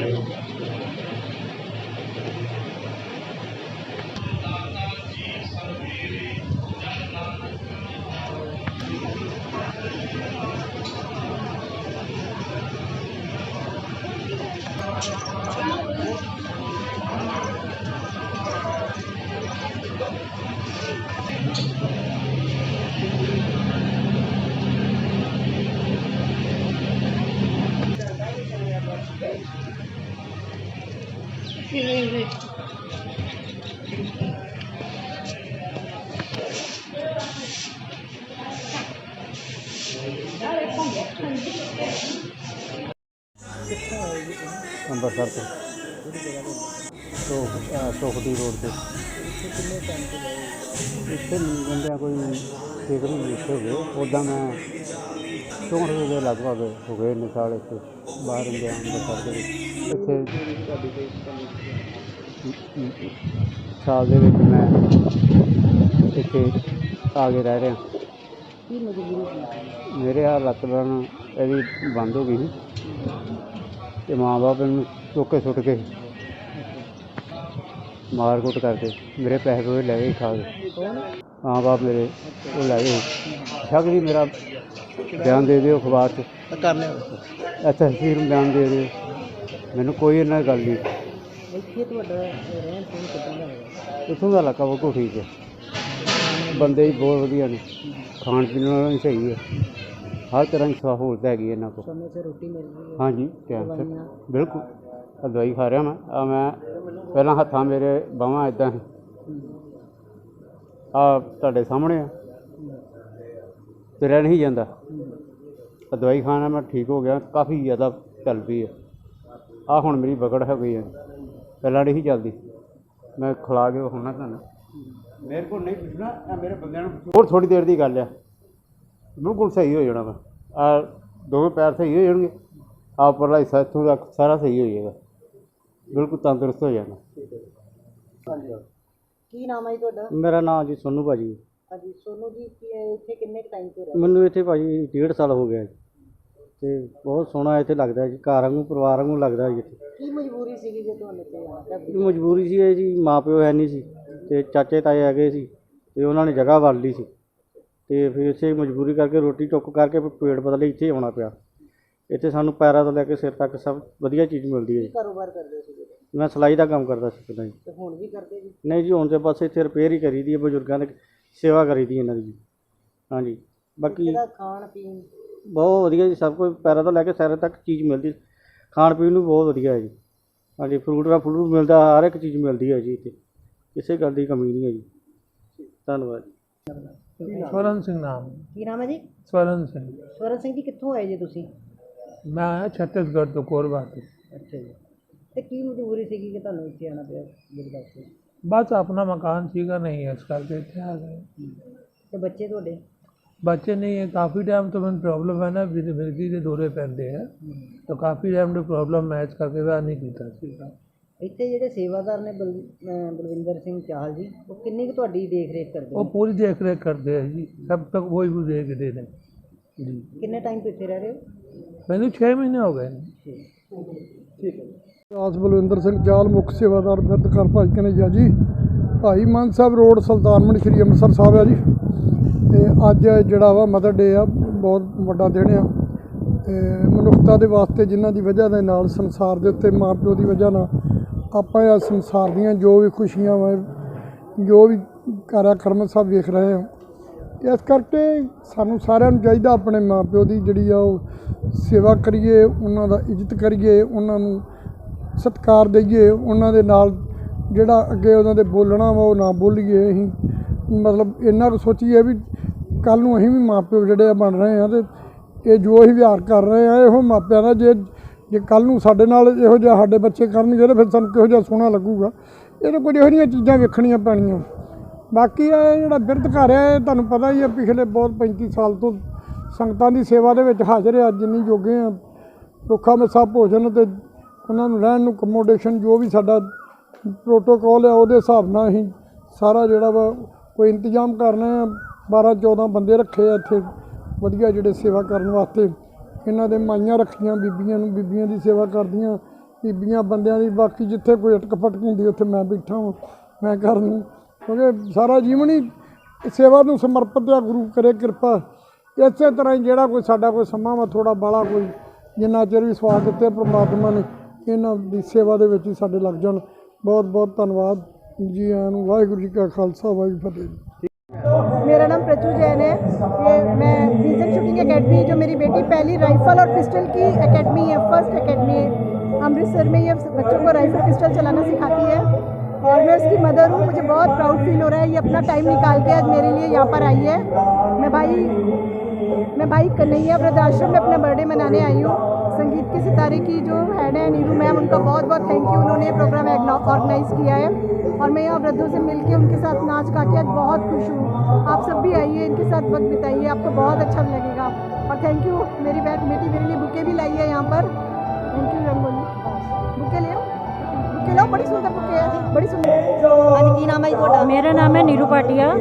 ないよ。ਅੰਮ੍ਰਿਤਸਰ ਤੋਂ। ਤੋਂ ਰੋਡ ਤੇ। ਇੱਥੇ ਮੈਨੂੰ ਬੰਦਿਆਂ ਕੋਈ ਛੇ ਕੁ ਮਹੀਨੇ ਇੱਥੇ ਹੋ ਗਏ ਉੱਦਾਂ ਮੈਂ ਚੌਂਹਠ ਵਜੇ ਦੇ ਲਗਭਗ ਹੋ ਗਏ ਨੇ ਸਾਲ ਇੱਥੇ, ਬਾਹਰ ਗਿਆ ਅੰਮ੍ਰਿਤਸਰ ਦੇ ਵਿੱਚ। ਇੱਥੇ ਸਾਲ ਦੇ ਵਿੱਚ ਮੈਂ ਇੱਥੇ ਆ ਕੇ ਰਹਿ ਰਿਹਾ। ਮੇਰੇ ਆ ਲੱਤ ਬਣ ਇਹਦੀ ਬੰਦ ਹੋ ਗਈ ਸੀ। ਤੇ ਮਾਂ ਬਾਪ ਇਹਨੂੰ ਚੁੱਕ ਸੁੱਟ ਕੇ ਮਾਰ ਕੁੱਟ ਕਰਦੇ ਮੇਰੇ ਪੈਸੇ ਪੂਸੇ ਲੈ ਗਏ ਖਾ ਕੇ। ਮਾਂ ਬਾਪ ਮੇਰੇ ਉਹ ਲੈ ਗਏ। ਸ਼ਗਰੀ ਮੇਰਾ ਬਿਆਨ ਦੇ ਦਿਓ ਅਖਬਾਰ 'ਚ। ਕਰਨੇ ਅੱਛਾ ਤਹਿਸੀਲ ਨੂੰ ਬਿਆਨ ਦੇ ਦਿਓ। ਮੈਨੂੰ ਕੋਈ ਇਹਨਾਂ ਗੱਲ ਨਹੀਂ। ਇੱਥੇ ਤੁਹਾਡਾ ਰਹਿਣ ਸਹਿਣ ਕਿੱਦਾਂ ਦਾ ਹੈਗਾ ਇੱਥੋਂ ਦਾ ਇਲਾਕਾ ਬਿਲਕੁਲ ਠੀਕ ਹੈ। ਬੰਦੇ ਵੀ ਬਹੁਤ ਵਧੀਆ ਨੇ। ਖਾਣ ਪੀਣ ਵਾਲਾ ਵੀ ਸਹੀ ਹੈ। ਹਰ ਤਰ੍ਹਾਂ ਦੀ ਸਹੂਲਤ ਹੈਗੀ ਇਹਨਾਂ ਕੋਲ। ਸਮੇਂ ਸਿਰ ਰੋਟੀ ਮਿਲ ਰਹੀ ਹੈ। ਹਾਂਜੀ ਟਾਈਮ ਸਿਰ। ਬਿਲਕੁਲ। ਆਹ ਦਵਾਈ ਖਾ ਰਿਹਾ ਮੈਂ। ਆ ਮੈਂ ਪਹਿਲਾਂ ਹੱਥਾਂ ਮੇਰੇ ਬਾਹਾਂ ਇਦਾਂ ਸੀ। ਆ ਤੁਹਾਡੇ ਸਾਹਮਣੇ ਆ। ਤੁਰਿਆ ਨਹੀਂ ਜਾਂਦਾ। ਆਹ ਦਵਾਈ ਖਾਣਾ ਮੈਂ ਠੀਕ ਹੋ ਗਿਆ। ਕਾਫੀ ਜ਼ਿਆਦਾ ਚੱਲ ਪਈ ਆ ਆ ਹੁਣ ਮੇਰੀ ਬਗੜ ਹੋ ਗਈ ਹੈ। ਪਹਿਲਾਂ ਨਹੀਂ ਸੀ ਚੱਲਦੀ। ਮੈਂ ਖਿਲਾ ਕੇ ਹੋਣਾ ਤੁਹਾਨੂੰ। ਮੇਰੇ ਕੋਲ ਨਹੀਂ ਪੁੱਛਣਾ ਇਹ ਮੇਰੇ ਬੰਦਿਆਂ ਨੂੰ ਪੁੱਛੋ। ਹੋਰ ਥੋੜੀ ਦੇਰ ਦੀ ਗੱਲ ਆ। ਬਿਲਕੁਲ ਸਹੀ ਹੋ ਜਾਣਾ ਮੈਂ ਆ ਦੋਵੇਂ ਪੈਰ ਸਹੀ ਹੋ ਜਾਣਗੇ। ਆ ਉੱਪਰਲਾ ਹਿੱਸਾ ਇੱਥੋਂ ਤੱਕ ਸਾਰਾ ਸਹੀ ਹੋ ਜਾਏਗਾ। ਬਿਲਕੁਲ ਤੰਦਰੁਸਤ ਹੋ ਜਾਣਾ। ਕੀ ਨਾਮ ਹੈ ਜੀ ਤੁਹਾਡਾ? ਮੇਰਾ ਨਾਮ ਜੀ ਸੋਨੂ ਭਾਜੀ। ਹਾਂਜੀ ਸੋਨੂ ਜੀ ਕੀ ਇਹ ਇੱਥੇ ਕਿੰਨੇ ਟਾਈਮ ਤੋਂ ਰਹਿ ਮੈਨੂੰ ਇੱਥੇ ਭਾਜੀ ਡੇਢ ਸਾਲ ਹੋ ਗਿਆ ਜੀ। ਤੇ ਬਹੁਤ ਸੋਹਣਾ ਇੱਥੇ ਲੱਗਦਾ ਜੀ। ਘਰ ਵਾਂਗੂ ਪਰਿਵਾਰ ਵਾਂਗੂ ਲੱਗਦਾ ਜੀ ਇੱਥੇ। ਕੀ ਮਜਬੂਰੀ ਸੀਗੀ ਜੇ ਤੁਹਾਨੂੰ ਇੱਥੇ ਆਉਣਾ ਪਿਆ ਇਹ ਮਜਬੂਰੀ ਸੀ ਇਹ ਜੀ ਮਾਂ ਪਿਓ ਹੈ ਨਹੀਂ ਸੀ। ਤੇ ਚਾਚੇ ਤਾਏ ਹੈਗੇ ਸੀ ਤੇ ਉਹਨਾਂ ਨੇ ਜਗ੍ਹਾ ਵੜ ਲਈ ਸੀ। ਤੇ ਫਿਰ ਇਸੇ ਮਜਬੂਰੀ ਕਰਕੇ ਰੋਟੀ ਟੁੱਕ ਕਰਕੇ ਫਿਰ ਪੇਟ ਬਦਲੇ ਇੱਥੇ ਆਉਣਾ ਪਿਆ। ਇੱਥੇ ਸਾਨੂੰ ਪੈਰਾਂ ਤੋਂ ਲੈ ਕੇ ਸਿਰ ਤੱਕ ਸਭ ਵਧੀਆ ਚੀਜ਼ ਮਿਲਦੀ ਹੈ ਜੀ। ਕਾਰੋਬਾਰ ਕਰਦੇ ਸੀਗੇ ਮੈਂ ਸਿਲਾਈ ਦਾ ਕੰਮ ਕਰਦਾ ਸੀ ਪਹਿਲਾਂ ਜੀ। ਤੇ ਹੁਣ ਵੀ ਕਰਦੇ ਜੀ? ਨਹੀਂ ਜੀ ਹੁਣ ਤੇ ਬਸ ਇੱਥੇ ਰਿਪੇਅਰ ਹੀ ਕਰੀਦੀ ਹੈ ਬਜ਼ੁਰਗਾਂ ਦੀ ਸੇਵਾ ਕਰੀਦੀ ਇਹਨਾਂ ਦੀ ਜੀ। ਹਾਂਜੀ ਬਾਕੀ ਖਾਣ ਪੀਣ? ਬਹੁਤ ਵਧੀਆ ਜੀ ਸਭ ਕੁਝ ਪੈਰਾਂ ਤੋਂ ਲੈ ਕੇ ਸਿਰ ਤੱਕ ਚੀਜ਼ ਮਿਲਦੀ ਖਾਣ ਪੀਣ ਨੂੰ ਬਹੁਤ ਵਧੀਆ ਹੈ ਜੀ। ਹਾਂਜੀ ਫਰੂਟ ਦਾ ਫਰੂਟ ਮਿਲਦਾ ਹਰ ਇੱਕ ਚੀਜ਼ ਮਿਲਦੀ ਹੈ ਜੀ ਇੱਥੇ। ਕਿਸੇ ਗੱਲ ਦੀ ਕਮੀ ਨਹੀਂ ਹੈ ਜੀ। ਧੰਨਵਾਦ ਸਵਰਨ ਸਿੰਘ ਨਾਮ। ਕੀ ਨਾਮ ਹੈ ਜੀ? ਸਵਰਨ ਸਿੰਘ। ਸਵਰਨ ਸਿੰਘ ਜੀ ਕਿੱਥੋਂ ਆਏ ਜੀ ਤੁਸੀਂ? ਮੈਂ ਆਇਆ ਛੱਤੀਸਗੜ੍ਹ ਤੋਂ ਕੋਰਬਾ ਤੋਂ। ਅੱਛਾ ਜੀ। ਤੇ ਕੀ ਮਜਬੂਰੀ ਸੀਗੀ ਕਿ ਤੁਹਾਨੂੰ ਇੱਥੇ ਆਉਣਾ ਪਿਆ ਗੁਰਦਾਸਪੁਰ ਬਸ ਆਪਣਾ ਮਕਾਨ ਸੀਗਾ ਨਹੀਂ ਇਸ ਕਰਕੇ ਇੱਥੇ ਆ ਗਏ। ਤੇ ਬੱਚੇ ਤੁਹਾਡੇ? ਬੱਚੇ ਨਹੀਂ ਹੈ ਕਾਫੀ ਟਾਈਮ ਤੋਂ ਮੈਨੂੰ ਪ੍ਰੋਬਲਮ ਹੈ ਨਾ ਵਿਜ਼ਿਬਿਲਿਟੀ ਦੇ ਦੌਰੇ ਪੈਂਦੇ ਆ। ਤਾਂ ਕਾਫੀ ਟਾਈਮ ਤੋਂ ਪ੍ਰੋਬਲਮ ਮੈਚ ਕਰਕੇ ਵਿਆਹ ਨਹੀਂ ਕੀਤਾ ਸੀਗਾ। ਇੱਥੇ ਜਿਹੜੇ ਸੇਵਾਦਾਰ ਨੇ ਬਲ- ਅਹ ਬਲਵਿੰਦਰ ਸਿੰਘ ਚਾਹਲ ਜੀ ਉਹ ਕਿੰਨੀ ਕੁ ਤੁਹਾਡੀ ਦੇਖ ਰੇਖ ਕਰਦੇ ਉਹ ਨੇ ਪੂਰੀ ਦੇਖ ਰੇਖ ਕਰਦੇ ਆ ਜੀ ਸਭ ਤੱਕ ਉਹ ਹੀ ਦੇਖਦੇ ਨੇ। ਜੀ। ਕਿੰਨੇ ਟਾਈਮ ਤੋਂ ਇੱਥੇ ਰਹਿ ਰਹੇ ਹੋ? ਮੈਨੂੰ 6 ਮਹੀਨੇ ਹੋ ਗਏ ਨੇ। ਦਾਸ ਬਲਵਿੰਦਰ ਸਿੰਘ ਜਾਲ ਮੁੱਖ ਸੇਵਾਦਾਰ ਬਿਰਧਕਰ ਭਾਈ ਕਨਈਆ ਜੀ। ਭਾਈ ਮਾਨ ਸਾਹਿਬ ਰੋਡ ਸੁਲਤਾਨਪੁਰ ਸ਼੍ਰੀ ਅੰਮ੍ਰਿਤਸਰ ਸਾਹਿਬ ਆ ਜੀ। ਤੇ ਅੱਜ ਜਿਹੜਾ ਵਾ ਮਦਰ ਡੇ ਆ ਬਹੁਤ ਵੱਡਾ ਦਿਨ ਆ। ਤੇ ਮਨੁੱਖਤਾ ਦੇ ਵਾਸਤੇ ਜਿਨ੍ਹਾਂ ਦੀ ਵਜ੍ਹਾ ਦੇ ਨਾਲ ਸੰਸਾਰ ਦੇ ਉੱਤੇ ਮਾਂ ਪਿਓ ਦੀ ਵਜ੍ਹਾ ਨਾਲ ਆਪਾਂ ਇਹ ਸੰਸਾਰ ਦੀਆਂ ਜੋ ਵੀ ਖੁਸ਼ੀਆਂ ਵਾ, ਜੋ ਵੀ ਕਾਰਿਆਕਰਮ ਸਭ ਵੇਖ ਰਹੇ ਹਾਂ। ਇਸ ਕਰਕੇ ਸਾਨੂੰ ਸਾਰਿਆਂ ਨੂੰ ਚਾਹੀਦਾ ਆਪਣੇ ਮਾਪਿਓ ਦੀ ਜਿਹੜੀ ਆ ਉਹ ਸੇਵਾ ਕਰੀਏ, ਉਹਨਾਂ ਦਾ ਇੱਜ਼ਤ ਕਰੀਏ, ਉਹਨਾਂ ਨੂੰ ਸਤਿਕਾਰ ਦਈਏ, ਉਹਨਾਂ ਦੇ ਨਾਲ ਜਿਹੜਾ ਅੱਗੇ ਉਹਨਾਂ ਦੇ ਬੋਲਣਾ ਵਾ ਉਹ ਨਾ ਬੋਲੀਏ ਅਸੀਂ। ਮਤਲਬ ਇੰਨਾ ਕੁ ਸੋਚੀਏ ਵੀ ਕੱਲ ਨੂੰ ਅਸੀਂ ਵੀ ਮਾਪਿਓ ਜਿਹੜੇ ਆ ਬਣ ਰਹੇ ਆ ਤੇ ਇਹ ਜੋ ਅਸੀਂ ਵਿਹਾਰ ਕਰ ਰਹੇ ਆ ਇਹੋ ਮਾਪਿਆਂ ਦਾ ਜੇ ਜੇ ਕੱਲ ਨੂੰ ਸਾਡੇ ਨਾਲ ਇਹੋ ਜਿਹਾ ਸਾਡੇ ਬੱਚੇ ਕਰਨਗੇ ਤਾਂ ਫਿਰ ਸਾਨੂੰ ਕਿਹੋ ਜਿਹਾ ਸੋਹਣਾ ਲੱਗੂਗਾ। ਇਹ ਤਾਂ ਕੁਝ ਇਹੋ ਜਿਹੀਆਂ ਚੀਜ਼ਾਂ ਵੇਖਣੀਆਂ ਪੈਣੀਆਂ। ਬਾਕੀ ਇਹ ਜਿਹੜਾ ਬਿਰਧ ਘਰ ਹੈ, ਇਹ ਤੁਹਾਨੂੰ ਪਤਾ ਹੀ ਹੈ, ਪਿਛਲੇ ਬਹੁਤ 35 ਸਾਲ ਤੋਂ ਸੰਗਤਾਂ ਦੀ ਸੇਵਾ ਦੇ ਵਿੱਚ ਹਾਜ਼ਰ ਆ ਜਿੰਨੀ ਜੋਗੇ ਆ। ਰੁੱਖਾ ਮੇਸਾ ਭੋਜਨ ਤੇ ਉਹਨਾਂ ਨੂੰ ਰਹਿਣ ਨੂੰ ਕਮੋਡੇਸ਼ਨ ਜੋ ਵੀ ਸਾਡਾ ਪ੍ਰੋਟੋਕੋਲ ਹੈ, ਉਹਦੇ ਹਿਸਾਬ ਨਾਲ ਅਸੀਂ ਸਾਰਾ ਜਿਹੜਾ ਵਾ ਕੋਈ ਇੰਤਜ਼ਾਮ ਕਰਨਾ ਆ 12 14 ਬੰਦੇ ਰੱਖੇ ਆ ਇੱਥੇ ਵਧੀਆ ਜਿਹੜੇ ਸੇਵਾ ਕਰਨ ਵਾਸਤੇ। ਇਹਨਾਂ ਦੇ ਮਾਈਆਂ ਰੱਖੀਆਂ, ਬੀਬੀਆਂ ਨੂੰ, ਬੀਬੀਆਂ ਦੀ ਸੇਵਾ ਕਰਦੀਆਂ, ਬੀਬੀਆਂ ਬੰਦਿਆਂ ਦੀ, ਬਾਕੀ ਜਿੱਥੇ ਕੋਈ ਅਟਕ ਫਟਕ ਹੁੰਦੀ, ਉੱਥੇ ਮੈਂ ਬੈਠਾ ਹਾਂ ਮੈਂ ਕਰਨੀ ਕਿਉਂਕਿ ਸਾਰਾ ਜੀਵਨ ਹੀ ਸੇਵਾ ਨੂੰ ਸਮਰਪਿਤ ਆ, ਗੁਰੂ ਕਰੇ ਕਿਰਪਾ। ਇਸੇ ਤਰ੍ਹਾਂ ਹੀ ਜਿਹੜਾ ਕੋਈ ਸਾਡਾ ਕੋਈ ਸਮਾਂ ਵਾ ਥੋੜਾ ਬਾਲਾ ਕੋਈ, ਜਿੰਨਾ ਚਿਰ ਵੀ ਸਵਾਦ ਦਿੱਤੇ ਪ੍ਰਮਾਤਮਾ ਨੇ, ਇਹਨਾਂ ਦੀ ਸੇਵਾ ਦੇ ਵਿੱਚ ਹੀ ਸਾਡੇ ਲੱਗ ਜਾਣ। ਬਹੁਤ ਬਹੁਤ ਧੰਨਵਾਦ ਜੀ ਆਇਆਂ ਨੂੰ। ਵਾਹਿਗੁਰੂ ਜੀ ਕਾ ਖਾਲਸਾ, ਵਾਹਿਗੁਰੂ ਫਤਿਹ। मेरा नाम प्रचू जैन है। ये मैं डीजल शूटिंग एकेडमी जो मेरी बेटी पहली राइफल और पिस्टल की एकेडमी है फ़र्स्ट एकेडमी है। अमृतसर में ये बच्चों को राइफल पिस्टल चलाना सिखाती है। और मैं उसकी मदर हूँ, मुझे बहुत प्राउड फील हो रहा है। ये अपना टाइम निकाल के आज मेरे लिए यहाँ पर आई है। मैं भाई मैं भाई कन्हैया वृद्धाश्रम में अपना बर्थडे मनाने आई हूँ। संगीत के सितारे की जो हेड है, नीरू मैम, उनका बहुत बहुत थैंक यू उन्होंने प्रोग्राम ऑर्गेनाइज किया है। और मैं यहाँ वृद्धों से मिलके उनके साथ नाच का के आज बहुत खुश हूँ। आप सब भी आइए, इनके साथ वक्त बिताइए। आपको बहुत अच्छा लगेगा। और थैंक यू मेरी बैठ बेटी मेरे लिए बुके भी लाई है यहाँ पर। Thank you rangoli. बुके ले बुके लो बड़ी सुंदर बुके है। बड़ी सुंदर। हाँ की नाम है, मेरा नाम है नीरू पाटिया।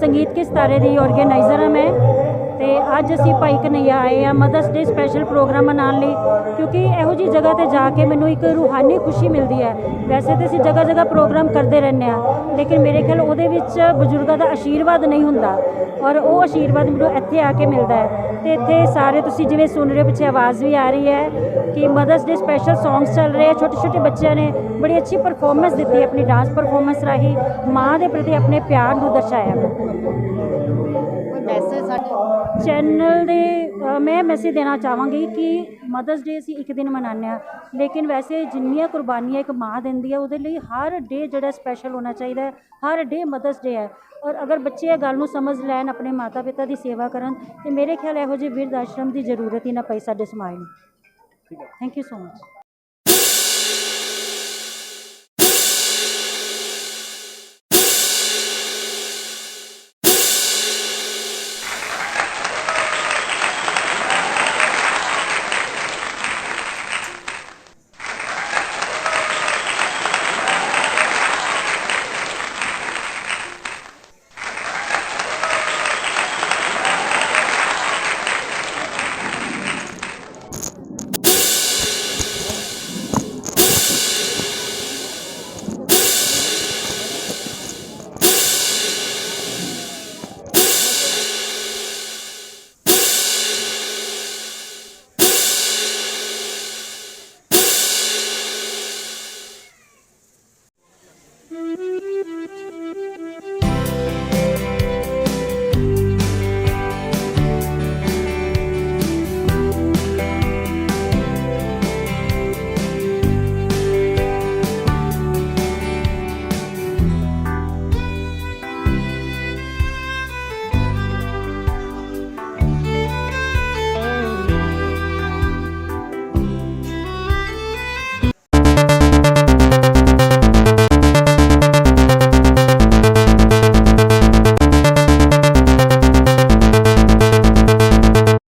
संगीत के सितारे दी ऑर्गेनाइजर है हाँ मैं। ਤੇ ਅੱਜ ਅਸੀਂ ਭਾਈ ਕਨਈਆ ਆਏ ਆ ਮਦਰਸ ਡੇ ਸਪੈਸ਼ਲ ਪ੍ਰੋਗਰਾਮ ਮਨਾਉਣ ਲਈ, ਕਿਉਂਕਿ ਇਹੋ ਜੀ ਜਗ੍ਹਾ ਤੇ ਜਾ ਕੇ ਮੈਨੂੰ ਇੱਕ ਰੂਹਾਨੀ ਖੁਸ਼ੀ ਮਿਲਦੀ ਹੈ। ਵੈਸੇ ਤੇ ਅਸੀਂ ਜਗ੍ਹਾ ਜਗ੍ਹਾ ਪ੍ਰੋਗਰਾਮ ਕਰਦੇ ਰਹਿੰਦੇ ਆ ਲੇਕਿਨ ਮੇਰੇ ਖਿਆਲ ਉਹਦੇ ਵਿੱਚ ਬਜ਼ੁਰਗਾਂ ਦਾ ਆਸ਼ੀਰਵਾਦ ਨਹੀਂ ਹੁੰਦਾ ਔਰ ਉਹ ਆਸ਼ੀਰਵਾਦ ਮੈਨੂੰ ਇੱਥੇ ਆ ਕੇ ਮਿਲਦਾ ਹੈ। ਤੇ ਇੱਥੇ ਸਾਰੇ ਤੁਸੀਂ ਜਿਵੇਂ ਸੁਣ ਰਹੇ ਹੋ, ਪਿੱਛੇ ਆਵਾਜ਼ ਵੀ ਆ ਰਹੀ ਹੈ ਕਿ ਮਦਰਸ ਡੇ ਸਪੈਸ਼ਲ ਸੌਂਗਸ ਚੱਲ ਰਹੇ ਆ ਛੋਟੇ ਛੋਟੇ ਬੱਚਿਆਂ ਨੇ ਬੜੀ ਅੱਛੀ ਪਰਫਾਰਮੈਂਸ ਦਿੱਤੀ ਆਪਣੀ ਡਾਂਸ ਪਰਫਾਰਮੈਂਸ ਰਾਹੀਂ, ਮਾਂ ਦੇ ਪ੍ਰਤੀ ਆਪਣੇ ਪਿਆਰ ਨੂੰ ਦਰਸਾਇਆ। ਚੈਨਲ ਦੇ ਮੈਂ ਮੈਸੇਜ ਦੇਣਾ ਚਾਹਾਂਗੀ ਕਿ ਮਦਰਸ ਡੇ ਅਸੀਂ ਇੱਕ ਦਿਨ ਮਨਾਉਂਦੇ ਹਾਂ। ਲੇਕਿਨ ਵੈਸੇ ਜਿੰਨੀਆਂ ਕੁਰਬਾਨੀਆਂ ਇੱਕ ਮਾਂ ਦਿੰਦੀ ਹੈ, ਉਹਦੇ ਲਈ ਹਰ ਡੇ ਜਿਹੜਾ ਸਪੈਸ਼ਲ ਹੋਣਾ ਚਾਹੀਦਾ ਹੈ। ਹਰ ਡੇ ਮਦਰਸ ਡੇ ਹੈ। ਔਰ ਅਗਰ ਬੱਚੇ ਇਹ ਗੱਲ ਨੂੰ ਸਮਝ ਲੈਣ ਆਪਣੇ ਮਾਤਾ ਪਿਤਾ ਦੀ ਸੇਵਾ ਕਰਨ, ਤੇ ਮੇਰੇ ਖਿਆਲ ਇਹੋ ਜਿਹੇ ਬਿਰਧ ਆਸ਼ਰਮ ਦੀ ਜ਼ਰੂਰਤ ਹੀ ਨਾ ਪਈ ਸਾਡੇ ਸਮਾਜ ਨੂੰ। Thank you so much